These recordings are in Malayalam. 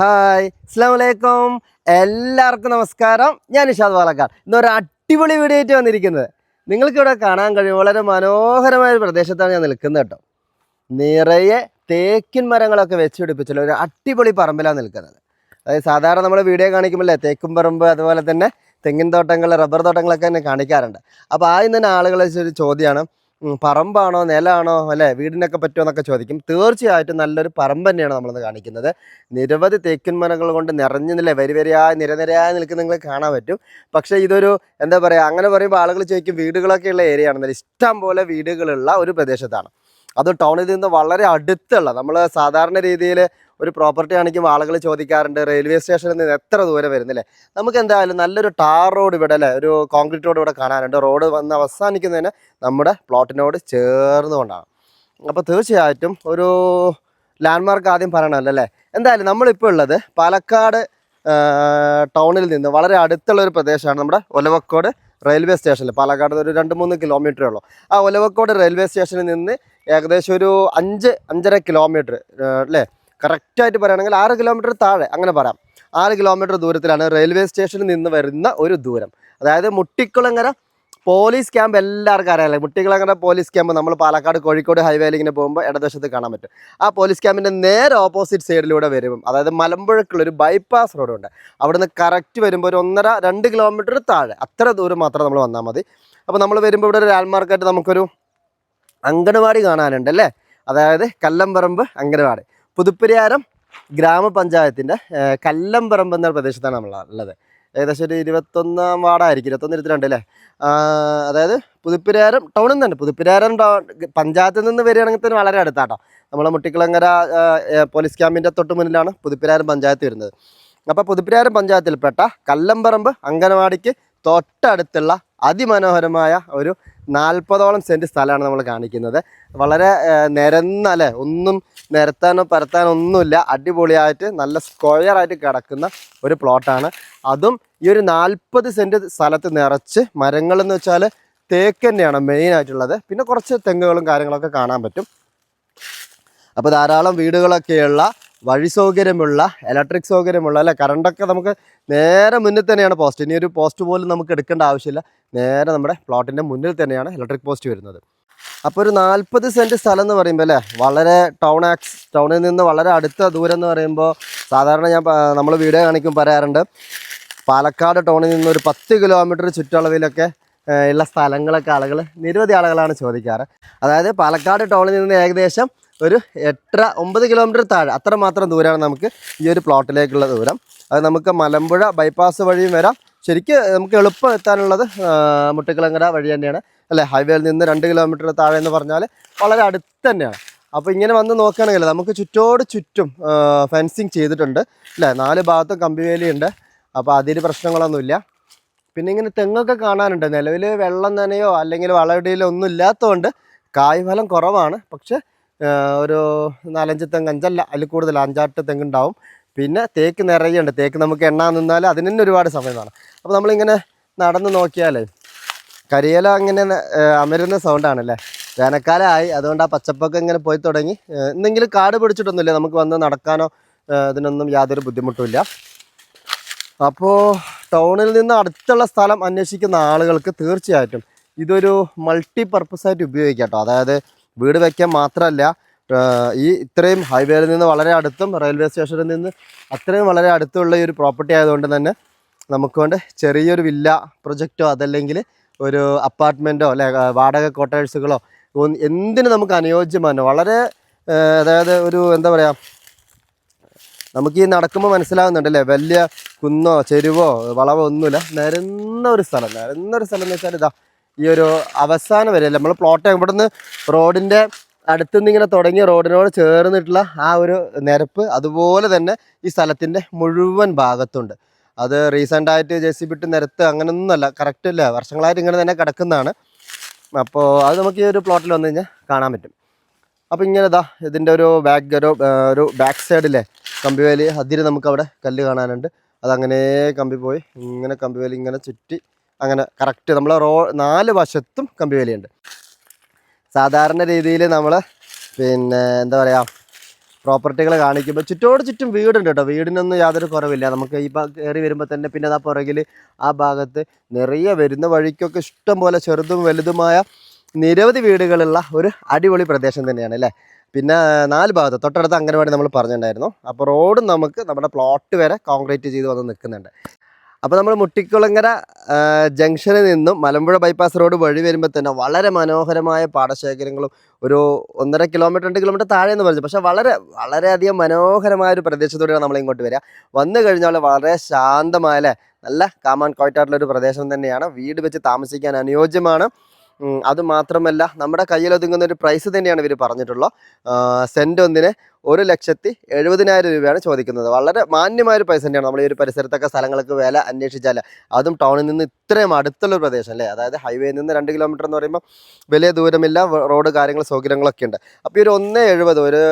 ഹായ് അസ്സാം വലൈക്കും എല്ലാവർക്കും നമസ്കാരം. ഞാൻ നിഷാദ് പാലക്കാട് ഇന്നൊരു അടിപൊളി വീഡിയോ ആയിട്ട് വന്നിരിക്കുന്നത്. നിങ്ങൾക്ക് ഇവിടെ കാണാൻ കഴിയും. വളരെ മനോഹരമായ ഒരു പ്രദേശത്താണ് ഞാൻ നിൽക്കുന്നത് കേട്ടോ. നിറയെ തേക്കിൻ മരങ്ങളൊക്കെ വെച്ച് പിടിപ്പിച്ചുള്ള ഒരു അടിപൊളി പറമ്പിലാണ് നിൽക്കുന്നത്. അതായത് സാധാരണ നമ്മൾ വീഡിയോ കാണിക്കുമ്പോഴേ തേക്കും പറമ്പ് അതുപോലെ തന്നെ തെങ്ങിൻ തോട്ടങ്ങൾ റബ്ബർ തോട്ടങ്ങളൊക്കെ തന്നെ കാണിക്കാറുണ്ട്. അപ്പോൾ ആദ്യം തന്നെ ആളുകളെ ഒരു ചോദ്യമാണ്. പറമ്പാണോ നിലമാണോ അല്ലേ? വീടിനൊക്കെ പറ്റുമോ എന്നൊക്കെ ചോദിക്കും. തീർച്ചയായിട്ടും നല്ലൊരു പറമ്പ് തന്നെയാണ് നമ്മളിന്ന് കാണിക്കുന്നത്. നിരവധി തേക്കിൻ മരങ്ങൾ കൊണ്ട് നിറഞ്ഞു നില വരിവരിയായി നിരനിരയായി നിൽക്കുന്ന നിങ്ങൾ കാണാൻ പറ്റും. പക്ഷേ ഇതൊരു എന്താ പറയുക അങ്ങനെ പറയുമ്പോൾ ആളുകൾ ചോദിക്കും വീടുകളൊക്കെ ഉള്ള ഏരിയ ആണെന്നല്ല? ഇഷ്ടം പോലെ വീടുകളുള്ള ഒരു പ്രദേശത്താണ്. അത് ടൗണിൽ നിന്ന് വളരെ അടുത്തുള്ള നമ്മൾ സാധാരണ രീതിയിൽ ഒരു പ്രോപ്പർട്ടി ആണെങ്കിലും ആളുകൾ ചോദിക്കാറുണ്ട് റെയിൽവേ സ്റ്റേഷനിൽ നിന്ന് എത്ര ദൂരെ വരുന്നില്ലേ? നമുക്ക് എന്തായാലും നല്ലൊരു ടാർ റോഡ് ഇവിടെ അല്ലേ ഒരു കോൺക്രീറ്റ് റോഡ് ഇവിടെ കാണാനുണ്ട്. റോഡ് വന്ന് അവസാനിക്കുന്നതിന് നമ്മുടെ പ്ലോട്ടിനോട് ചേർന്നുകൊണ്ടാണ് അപ്പോൾ തീർച്ചയായിട്ടും ഒരു ലാൻഡ്മാർക്ക് ആദ്യം പറയണമല്ലോ അല്ലേ? എന്തായാലും നമ്മളിപ്പോൾ ഉള്ളത് പാലക്കാട് ടൗണിൽ നിന്ന് വളരെ അടുത്തുള്ള ഒരു പ്രദേശമാണ് നമ്മുടെ ഒലവക്കോട് റെയിൽവേ സ്റ്റേഷനിൽ പാലക്കാട് ഒരു രണ്ട് മൂന്ന് കിലോമീറ്ററേ ഉള്ളൂ. ആ ഒലവക്കോട് റെയിൽവേ സ്റ്റേഷനിൽ നിന്ന് ഏകദേശം ഒരു അഞ്ച് അഞ്ചര കിലോമീറ്റർ അല്ലേ? കറക്റ്റായിട്ട് പറയുകയാണെങ്കിൽ ആറ് കിലോമീറ്റർ താഴെ അങ്ങനെ പറയാം. ആറ് കിലോമീറ്റർ ദൂരത്തിലാണ് റെയിൽവേ സ്റ്റേഷനിൽ നിന്ന് വരുന്ന ഒരു ദൂരം. അതായത് മുട്ടിക്കുളങ്ങര പോലീസ് ക്യാമ്പ് എല്ലാവർക്കും അറിയാമല്ലേ മുട്ടിക്കുളങ്ങര പോലീസ് ക്യാമ്പ് നമ്മൾ പാലക്കാട് കോഴിക്കോട് ഹൈവേയിൽ ഇങ്ങനെ പോകുമ്പോൾ ഇടതുവശത്ത് കാണാൻ പറ്റും. ആ പോലീസ് ക്യാമ്പിന്റെ നേരെ ഓപ്പോസിറ്റ് സൈഡിലൂടെ വരും. അതായത് മലമ്പുഴക്കുള്ള ഒരു ബൈപ്പാസ് റോഡുണ്ട് അവിടുന്ന് കറക്റ്റ് വരുമ്പോൾ ഒരു ഒന്നര രണ്ട് കിലോമീറ്റർ താഴെ. അത്ര ദൂരം മാത്രം നമ്മൾ വന്നാൽ മതി. അപ്പോൾ നമ്മൾ വരുമ്പോൾ ഇവിടെ ഒരു ലാൻഡ്മാർക്കായിട്ട് നമുക്കൊരു അങ്കണവാടി കാണാനുണ്ട് അല്ലേ? അതായത് കല്ലംപറമ്പ് അങ്കണവാടി പുതുപ്പരിയാരം ഗ്രാമപഞ്ചായത്തിന്റെ കല്ലംപറമ്പ് എന്ന പ്രദേശത്താണ് നമ്മൾ ഉള്ളത് ഏകദേശം ഒരു ഇരുപത്തൊന്നാം വാർഡായിരിക്കും ഇരുപത്തൊന്ന് ഇരുപത്തിരണ്ട് അല്ലേ? അതായത് പുതുപ്പിരാരം ടൗണിൽ നിന്ന് തന്നെ പുതുപ്പിരാരം പഞ്ചായത്തിൽ നിന്ന് വരികയാണെങ്കിൽ തന്നെ വളരെ അടുത്താട്ടോ. നമ്മളെ മുട്ടിക്കുളങ്ങര പോലീസ് ക്യാമ്പിന്റെ തൊട്ട് മുന്നിലാണ് പുതുപ്പിരാരം പഞ്ചായത്ത് വരുന്നത്. അപ്പോൾ പുതുപ്പിരാരം പഞ്ചായത്തിൽപ്പെട്ട കല്ലമ്പറമ്പ് അങ്കനവാടിക്ക് തൊട്ടടുത്തുള്ള അതിമനോഹരമായ ഒരു നാൽപ്പതോളം സെന്റ് സ്ഥലമാണ് നമ്മൾ കാണിക്കുന്നത്. വളരെ ഏ, നിരന്ന അല്ലേ? ഒന്നും നിരത്താനോ പരത്താനോ ഒന്നുമില്ല. അടിപൊളിയായിട്ട് നല്ല സ്ക്വയറായിട്ട് കിടക്കുന്ന ഒരു പ്ലോട്ടാണ് അതും ഈ ഒരു നാൽപ്പത് സെന്റ് സ്ഥലത്ത് നിറച്ച് മരങ്ങളെന്ന് വെച്ചാൽ തേക്ക് തന്നെയാണ് മെയിൻ ആയിട്ടുള്ളത്. പിന്നെ കുറച്ച് തെങ്ങുകളും കാര്യങ്ങളൊക്കെ കാണാൻ പറ്റും. അപ്പോൾ ധാരാളം വീടുകളൊക്കെയുള്ള വഴി സൗകര്യമുള്ള ഇലക്ട്രിക് സൗകര്യമുള്ള അല്ലെ? കറണ്ടൊക്കെ നമുക്ക് നേരെ മുന്നിൽ തന്നെയാണ് പോസ്റ്റ് ഇനി ഒരു പോസ്റ്റ് പോലും നമുക്ക് എടുക്കേണ്ട ആവശ്യമില്ല. നേരെ നമ്മുടെ പ്ലോട്ടിന്റെ മുന്നിൽ തന്നെയാണ് ഇലക്ട്രിക് പോസ്റ്റ് വരുന്നത്. അപ്പോൾ ഒരു നാൽപ്പത് സെന്റ് സ്ഥലം എന്ന് പറയുമ്പോൾ അല്ലേ? വളരെ ടൗൺ ആക്സ് ടൗണിൽ നിന്ന് വളരെ അടുത്ത ദൂരം എന്ന് പറയുമ്പോൾ സാധാരണ ഞാൻ നമ്മൾ വീഡിയോ കാണിക്കും പറയാറുണ്ട്. പാലക്കാട് ടൗണിൽ നിന്ന് ഒരു പത്ത് കിലോമീറ്റർ ചുറ്റളവിലൊക്കെ ഉള്ള സ്ഥലങ്ങളൊക്കെ ആളുകൾ നിരവധി ആളുകളാണ് ചോദിക്കാറ്. അതായത് പാലക്കാട് ടൗണിൽ നിന്ന് ഏകദേശം ഒരു എട്ടര ഒമ്പത് കിലോമീറ്റർ താഴെ. അത്ര മാത്രം ദൂരമാണ് നമുക്ക് ഈ ഒരു പ്ലോട്ടിലേക്കുള്ള ദൂരം. അത് നമുക്ക് മലമ്പുഴ ബൈപ്പാസ് വഴിയും വരാം. ശരിക്ക് നമുക്ക് എളുപ്പം എത്താനുള്ളത് മുട്ടിക്കുളങ്ങര വഴി തന്നെയാണ്. അല്ലേ? ഹൈവേയിൽ നിന്ന് രണ്ട് കിലോമീറ്റർ താഴെ എന്ന് പറഞ്ഞാൽ വളരെ അടുത്ത് തന്നെയാണ്. അപ്പോൾ ഇങ്ങനെ വന്ന് നോക്കുകയാണെങ്കിൽ നമുക്ക് ചുറ്റോട് ചുറ്റും ഫെൻസിങ് ചെയ്തിട്ടുണ്ട്. അല്ലേ? നാല് ഭാഗത്തും കമ്പിവേലിയുണ്ട് അപ്പോൾ അതിന് പ്രശ്നങ്ങളൊന്നുമില്ല പിന്നെ ഇങ്ങനെ തെങ്ങൊക്കെ കാണാനുണ്ട്. നിലവിൽ വെള്ളം നനയോ അല്ലെങ്കിൽ വളമിടയിലോ ഒന്നും ഇല്ലാത്തതുകൊണ്ട് കായ്ഫലം കുറവാണ്. പക്ഷെ ഒരു നാലഞ്ച് തെങ്ങ് അഞ്ചല്ല അതിൽ കൂടുതൽ അഞ്ചാട്ട് തെങ്ങുണ്ടാവും. പിന്നെ തേക്ക് നിറയുണ്ട്. തേക്ക് നമുക്ക് എണ്ണാൻ നിന്നാൽ അതിന് തന്നെ ഒരുപാട് സമയം വേണം. അപ്പോൾ നമ്മളിങ്ങനെ നടന്ന് നോക്കിയാലേ കരിയില അങ്ങനെ അമരുന്ന സൗണ്ടാണല്ലേ വേനൽക്കാലമായി. അതുകൊണ്ട് ആ പച്ചപ്പൊക്കെ ഇങ്ങനെ പോയി തുടങ്ങി. എന്തെങ്കിലും കാട് പിടിച്ചിട്ടൊന്നുമില്ല? നമുക്ക് വന്ന് നടക്കാനോ ഇതിനൊന്നും യാതൊരു ബുദ്ധിമുട്ടുമില്ല അപ്പോൾ ടൗണിൽ നിന്ന് അടുത്തുള്ള സ്ഥലം അന്വേഷിക്കുന്ന ആളുകൾക്ക് തീർച്ചയായിട്ടും ഇതൊരു മൾട്ടി പർപ്പസ് ആയിട്ട് ഉപയോഗിക്കാം കേട്ടോ. അതായത് വീട് വയ്ക്കാൻ മാത്രമല്ല ഈ ഇത്രയും ഹൈവേയിൽ നിന്ന് വളരെ അടുത്തും റെയിൽവേ സ്റ്റേഷനിൽ നിന്ന് അത്രയും വളരെ അടുത്തുള്ള ഈ ഒരു പ്രോപ്പർട്ടി ആയതുകൊണ്ട് തന്നെ നമുക്ക് കൊണ്ട് ചെറിയൊരു വില്ല പ്രൊജക്റ്റോ അതല്ലെങ്കിൽ ഒരു അപ്പാർട്ട്മെന്റോ അല്ലെ വാടക കോട്ടേഴ്സുകളോ എന്തിന് നമുക്ക് അനുയോജ്യമാണ്. വളരെ അതായത് ഒരു എന്താ പറയുക നമുക്ക് ഈ നടക്കുമ്പോൾ മനസ്സിലാവുന്നുണ്ട് അല്ലേ വലിയ കുന്നോ ചെരുവോ വളവോ ഒന്നുമില്ല. നിരന്ന ഒരു സ്ഥലം നിരന്ന ഒരു സ്ഥലം എന്ന് വെച്ചാൽ ഇതാ ഈ ഒരു അവസാനം വരെ നമ്മൾ പ്ലോട്ട് ഇവിടുന്ന് റോഡിന്റെ അടുത്തുനിന്ന് ഇങ്ങനെ തുടങ്ങിയ റോഡിനോട് ചേർന്നിട്ടുള്ള ആ ഒരു നിരപ്പ് അതുപോലെ തന്നെ ഈ സ്ഥലത്തിന്റെ മുഴുവൻ ഭാഗത്തുണ്ട്. അത് റീസെന്റായിട്ട് ജെ സി ബിട്ട് നിരത്ത് അങ്ങനെയൊന്നുമല്ല കറക്റ്റ് വർഷങ്ങളായിട്ട് ഇങ്ങനെ തന്നെ കിടക്കുന്നതാണ്. അപ്പോൾ അത് നമുക്ക് ഈ ഒരു പ്ലോട്ടിൽ വന്നു കഴിഞ്ഞാൽ കാണാൻ പറ്റും. അപ്പോൾ ഇങ്ങനെ ഇതാ ഇതിന്റെ ഒരു ബാക്ക് ഒരു ഒരു ബാക്ക് സൈഡിലെ കമ്പിവേലി അതിന് നമുക്കവിടെ കല്ല് കാണാനുണ്ട്. അതങ്ങനെ കമ്പി പോയി. ഇങ്ങനെ കമ്പിവേലി ഇങ്ങനെ ചുറ്റി അങ്ങനെ കറക്റ്റ് നമ്മളെ റോ നാല് വശത്തും കമ്പി വേലിയുണ്ട്. സാധാരണ രീതിയിൽ നമ്മൾ പിന്നെ എന്താ പറയുക പ്രോപ്പർട്ടികൾ കാണിക്കുമ്പോൾ ചുറ്റോട് ചുറ്റും വീടുണ്ട് കേട്ടോ. വീടിനൊന്നും യാതൊരു കുറവില്ല. നമുക്ക് ഈ കയറി വരുമ്പോൾ തന്നെ പിന്നെ ആ പുറകിൽ ആ ഭാഗത്ത് നിറയെ വരുന്ന വഴിക്കൊക്കെ ഇഷ്ടം പോലെ ചെറുതും വലുതുമായ നിരവധി വീടുകളുള്ള ഒരു അടിപൊളി പ്രദേശം തന്നെയാണ് അല്ലേ? പിന്നെ നാല് ഭാഗത്ത് തൊട്ടടുത്ത് അങ്ങനെ അംഗനവാടി നമ്മൾ പറഞ്ഞിട്ടുണ്ടായിരുന്നു. അപ്പോൾ റോഡും നമുക്ക് നമ്മുടെ പ്ലോട്ട് വരെ കോൺക്രീറ്റ് ചെയ്ത് വന്ന് നിൽക്കുന്നുണ്ട്. അപ്പോൾ നമ്മൾ മുട്ടിക്കുളങ്ങര ജംഗ്ഷനിൽ നിന്നും മലമ്പുഴ ബൈപ്പാസ് റോഡ് വഴി വരുമ്പോൾ തന്നെ വളരെ മനോഹരമായ പാടശേഖരങ്ങളും ഒരു ഒന്നര കിലോമീറ്റർ രണ്ട് കിലോമീറ്റർ താഴെ എന്ന് പറഞ്ഞു. പക്ഷേ വളരെ വളരെയധികം മനോഹരമായ ഒരു പ്രദേശത്തോടെയാണ് നമ്മൾ ഇങ്ങോട്ട് വരിക. വന്നു കഴിഞ്ഞാൽ വളരെ ശാന്തമായ നല്ല കാമാൻ കോയറ്റായിട്ടുള്ള ഒരു പ്രദേശം തന്നെയാണ്. വീട് വെച്ച് താമസിക്കാൻ അനുയോജ്യമാണ്. അത് മാത്രമല്ല നമ്മുടെ കയ്യിൽ ഒതുങ്ങുന്ന ഒരു പ്രൈസ് തന്നെയാണ് ഇവർ പറഞ്ഞിട്ടുള്ളത്. സെന്റ് ഒന്നിന് ഒരു ലക്ഷത്തി എഴുപതിനായിരം രൂപയാണ് ചോദിക്കുന്നത്. വളരെ മാന്യമായ ഒരു പൈസ തന്നെയാണ്. നമ്മൾ ഈ ഒരു പരിസരത്തൊക്കെ സ്ഥലങ്ങൾക്ക് വില അന്വേഷിച്ചാൽ അതും ടൗണിൽ നിന്ന് ഇത്രയും അടുത്തുള്ള ഒരു പ്രദേശം അല്ലേ? അതായത് ഹൈവേയിൽ നിന്ന് രണ്ട് കിലോമീറ്റർ എന്ന് പറയുമ്പോൾ വലിയ ദൂരമില്ല റോഡ് കാര്യങ്ങൾ സൗകര്യങ്ങളൊക്കെ ഉണ്ട്. അപ്പോൾ ഈ ഒരു ഒന്ന് എഴുപത് ഒരു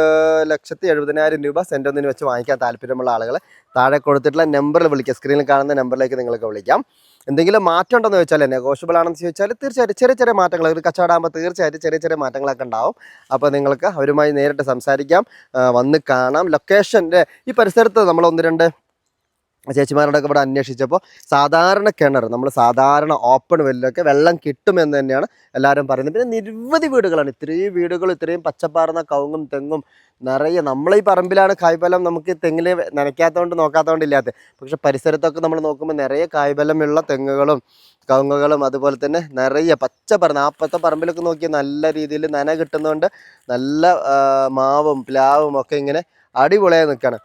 ലക്ഷത്തി എഴുപതിനായിരം രൂപ സെന്റ് ഒന്നിന് വെച്ച് വാങ്ങിക്കാൻ താല്പര്യമുള്ള ആളുകൾ താഴെ കൊടുത്തിട്ടുള്ള നമ്പറിൽ വിളിക്കുക സ്ക്രീനിൽ കാണുന്ന നമ്പറിലേക്ക് നിങ്ങൾക്ക് വിളിക്കാം. എന്തെങ്കിലും മാറ്റം ഉണ്ടെന്ന് ചോദിച്ചാൽ നെഗോഷ്യബിൾ ആണെന്ന് ചോദിച്ചാൽ തീർച്ചയായിട്ടും ചെറിയ ചെറിയ മാറ്റങ്ങൾ ഒരു കച്ചവടമാകുമ്പോൾ തീർച്ചയായിട്ടും ചെറിയ ചെറിയ മാറ്റങ്ങളൊക്കെ ഉണ്ടാവും. അപ്പോൾ നിങ്ങൾക്ക് അവരുമായി നേരിട്ട് സംസാരിക്കാം. വന്ന് കാണാം. ലൊക്കേഷന്റെ ഈ പരിസരത്ത് നമ്മൾ ഒന്ന് രണ്ട് ചേച്ചിമാരോടൊക്കെ ഇവിടെ അന്വേഷിച്ചപ്പോൾ സാധാരണ കിണർ നമ്മൾ സാധാരണ ഓപ്പൺ വെല്ലൊക്കെ വെള്ളം കിട്ടുമെന്ന് തന്നെയാണ് എല്ലാവരും പറയുന്നത്. പിന്നെ നിരവധി വീടുകളാണ്. ഇത്രയും വീടുകൾ ഇത്രയും പച്ചപ്പാർന്ന കവുങ്ങും തെങ്ങും നിറയെ നമ്മളെ ഈ പറമ്പിലാണ് കായ്ഫലം നമുക്ക് തെങ്ങിൽ നനയ്ക്കാത്തതുകൊണ്ട് നോക്കാത്തതുകൊണ്ട് ഇല്ലാത്ത പക്ഷെ പരിസരത്തൊക്കെ നമ്മൾ നോക്കുമ്പോൾ നിറയെ കായ്ഫലമുള്ള തെങ്ങുകളും കവുങ്ങുകളും അതുപോലെ തന്നെ നിറയെ പച്ച പറ നാൽപ്പത്തെ പറമ്പിലൊക്കെ നോക്കിയാൽ നല്ല രീതിയിൽ നന കിട്ടുന്നതുകൊണ്ട് നല്ല മാവും പ്ലാവും ഒക്കെ ഇങ്ങനെ അടിപൊളിയായി നിൽക്കുകയാണ്.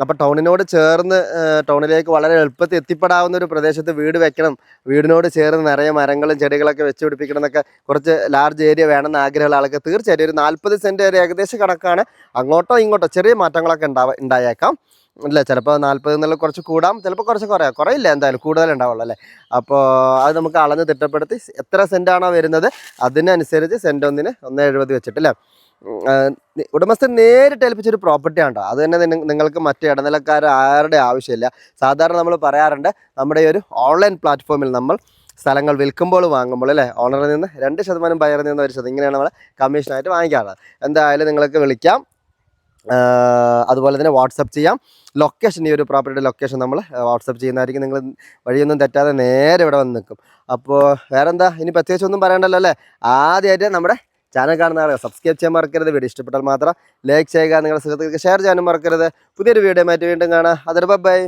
അപ്പോൾ ടൗണിനോട് ചേർന്ന് ടൗണിലേക്ക് വളരെ എളുപ്പത്തിൽ എത്തിപ്പെടാവുന്ന ഒരു പ്രദേശത്ത് വീട് വെക്കണം. വീടിനോട് ചേർന്ന് നിറയെ മരങ്ങളും ചെടികളൊക്കെ വെച്ച് പിടിപ്പിക്കണം എന്നൊക്കെ കുറച്ച് ലാർജ് ഏരിയ വേണമെന്ന് ആഗ്രഹമുള്ള ആൾക്ക് തീർച്ചയായിട്ടും ഒരു നാൽപ്പത് സെന്റ് ഒരു ഏകദേശ കണക്കാണ് അങ്ങോട്ടോ ഇങ്ങോട്ടോ ചെറിയ മാറ്റങ്ങളൊക്കെ ഉണ്ടാവ ഉണ്ടായേക്കാം. അല്ലേ? ചിലപ്പോൾ നാൽപ്പത് എന്നുള്ള കുറച്ച് കൂടാം ചിലപ്പോൾ കുറച്ച് കുറയാം. കുറയില്ല എന്തായാലും കൂടുതൽ ഉണ്ടാവുള്ളൂ അല്ലേ? അപ്പോൾ അത് നമുക്ക് അളന്ന് തിട്ടപ്പെടുത്തി എത്ര സെന്റാണോ വരുന്നത്? അതിനനുസരിച്ച് സെന്റ് ഒന്നിന് ഒന്ന് എഴുപത് വെച്ചിട്ട് അല്ലേ? ഉം, ആ, നി- ഉടമസ്ഥൻ നേരിട്ട് ഏൽപ്പിച്ചൊരു പ്രോപ്പർട്ടി കേട്ടോ അത് തന്നെ നിങ്ങൾക്ക് മറ്റ് ഇടനിലക്കാർ ആരുടെ ആവശ്യമില്ല. സാധാരണ നമ്മൾ പറയാറുണ്ട് നമ്മുടെ ഈ ഒരു ഓൺലൈൻ പ്ലാറ്റ്ഫോമിൽ നമ്മൾ സ്ഥലങ്ങൾ വിൽക്കുമ്പോൾ വാങ്ങുമ്പോൾ അല്ലേ? ഓണറിൽ നിന്ന് രണ്ട് ശതമാനം ബയറിൽ നിന്ന് ഒരു ശതമാനം. ഇങ്ങനെയാണ് നമ്മൾ കമ്മീഷനായിട്ട് വാങ്ങിക്കാറുള്ളത്. എന്തായാലും നിങ്ങൾക്ക് വിളിക്കാം. അതുപോലെ തന്നെ വാട്സപ്പ് ചെയ്യാം. ലൊക്കേഷൻ ഈ ഒരു പ്രോപ്പർട്ടിയുടെ ലൊക്കേഷൻ നമ്മൾ വാട്സപ്പ് ചെയ്യുന്നതായിരിക്കും. നിങ്ങൾ വഴിയൊന്നും തെറ്റാതെ നേരെ ഇവിടെ വന്ന് നിൽക്കും. അപ്പോൾ വേറെന്താ? ഇനി പ്രത്യേകിച്ച് ഒന്നും പറയണ്ടല്ലോ അല്ലേ? ആദ്യമായിട്ട് നമ്മുടെ ചാനൽ കാണുന്ന ആളുകൾ സബ്സ്ക്രൈബ് ചെയ്യാൻ മറക്കരുത്. വീഡിയോ ഇഷ്ടപ്പെട്ടാൽ മാത്രം ലൈക്ക് ചെയ്യുക. നിങ്ങളുടെ സുഹൃത്തുക്കൾക്ക് ഷെയർ ചെയ്യാനും മറക്കരുത്. പുതിയൊരു വീഡിയോ മാറ്റി വീണ്ടും കാണാം. അതൊരു ബൈ